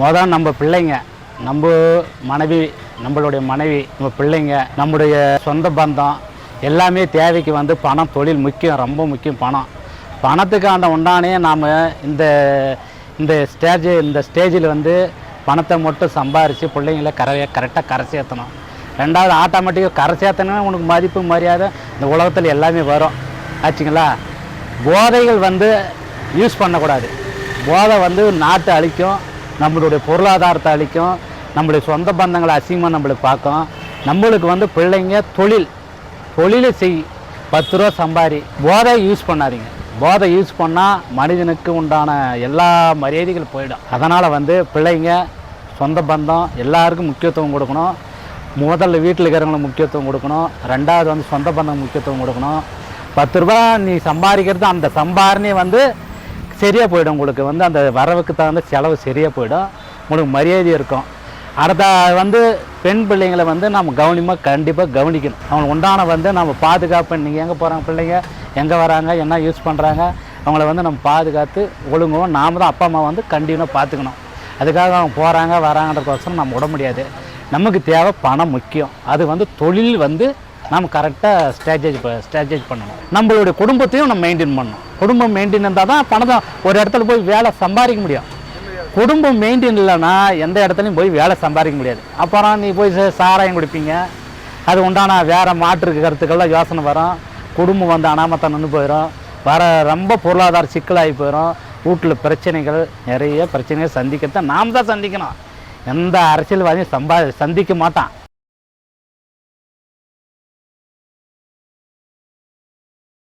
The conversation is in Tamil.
மொதல் நம்ம பிள்ளைங்க நம்ம மனைவி நம்மளுடைய மனைவி நம்ம பிள்ளைங்க நம்முடைய சொந்த பந்தம் எல்லாமே தேவைக்கு வந்து பணம் தொழில் முக்கியம் ரொம்ப முக்கியம் பணம். பணத்துக்கான உண்டானே நாம் இந்த இந்த ஸ்டேஜ் இந்த ஸ்டேஜில் வந்து பணத்தை மட்டும் சம்பாரித்து பிள்ளைங்கள கரை கரெக்டாக கரை சேர்த்தணும் ரெண்டாவது ஆட்டோமேட்டிக்காக கரை சேர்த்தனா உனக்கு மதிப்பு மரியாதை இந்த உலகத்தில் எல்லாமே வரும். ஆச்சுங்களா? போதைகள் வந்து யூஸ் பண்ணக்கூடாது. போதை வந்து நாட்டை அழிக்கும். நம்மளுடைய பொருளாதாரத்தை அழிக்கும் நம்மளுடைய சொந்த பந்தங்களை அசிங்கமாக நம்மளுக்கு பார்க்கும். நம்மளுக்கு வந்து பிள்ளைங்க தொழில் தொழிலை செய் பத்து ரூபா சம்பாரி போதை யூஸ் பண்ணாதீங்க. போதை யூஸ் பண்ணால் மனிதனுக்கு உண்டான எல்லா மரியாதைகளும் போயிடும். அதனால் வந்து பிள்ளைங்க சொந்த பந்தம் எல்லாருக்கும் முக்கியத்துவம் கொடுக்கணும். முதல்ல வீட்டில் இருக்கிறவங்களுக்கு முக்கியத்துவம் கொடுக்கணும். ரெண்டாவது வந்து சொந்த பந்தம் முக்கியத்துவம் கொடுக்கணும். பத்து ரூபா நீ சம்பாதிக்கிறது அந்த சம்பாரணை வந்து சரியாக போயிடும் உங்களுக்கு. வந்து அந்த வரவுக்கு தகுந்த செலவு சரியாக போயிடும். உங்களுக்கு மரியாதை இருக்கும். அடுத்த வந்து பெண் பிள்ளைங்களை வந்து நம்ம கவனிமாக கண்டிப்பாக கவனிக்கணும். அவங்களுக்கு உண்டான வந்து நம்ம பாதுகாப்பு நீங்கள் எங்கே போகிறாங்க பிள்ளைங்க? எங்கே வராங்க? என்ன யூஸ் பண்ணுறாங்க அவங்கள வந்து நம்ம பாதுகாத்து ஒழுங்குவோம் நாம தான் அப்பா அம்மா வந்து கண்டினியூ பார்த்துக்கணும் அதுக்காக அவங்க போகிறாங்க வராங்கன்றக்கோசரம் நம்ம விட முடியாது. நமக்கு தேவை பணம் முக்கியம். அது வந்து தொழில் வந்து நம்ம கரெக்டாக ஸ்ட்ராட்டஜி ஸ்ட்ராட்டஜி பண்ணணும். நம்மளுடைய குடும்பத்தையும் நம்ம மெயின்டைன் பண்ணணும். குடும்பம் மெயின்டைன் இருந்தால் தான் பணத்தை ஒரு இடத்துல போய் வேலை சம்பாதிக்க முடியும். குடும்பம் மெயின்டைன் இல்லைன்னா எந்த இடத்துலையும் போய் வேலை சம்பாதிக்க முடியாது. அப்புறம் நீ போய் சாராயம் குடிப்பீங்க. அது உண்டான வேறு மாற்று கருத்துக்கள்லாம் யோசனை வரும். குடும்பம் வந்து அனாமத்தை நின்று போயிடும் வர ரொம்ப பொருளாதார சிக்கலாகி போயிடும் வீட்டில் பிரச்சனைகள் நிறைய பிரச்சனைகள் சந்திக்கிறத நாம் தான் சந்திக்கணும். எந்த அரசியல்வாதியும் சம்பா சந்திக்க மாட்டான்.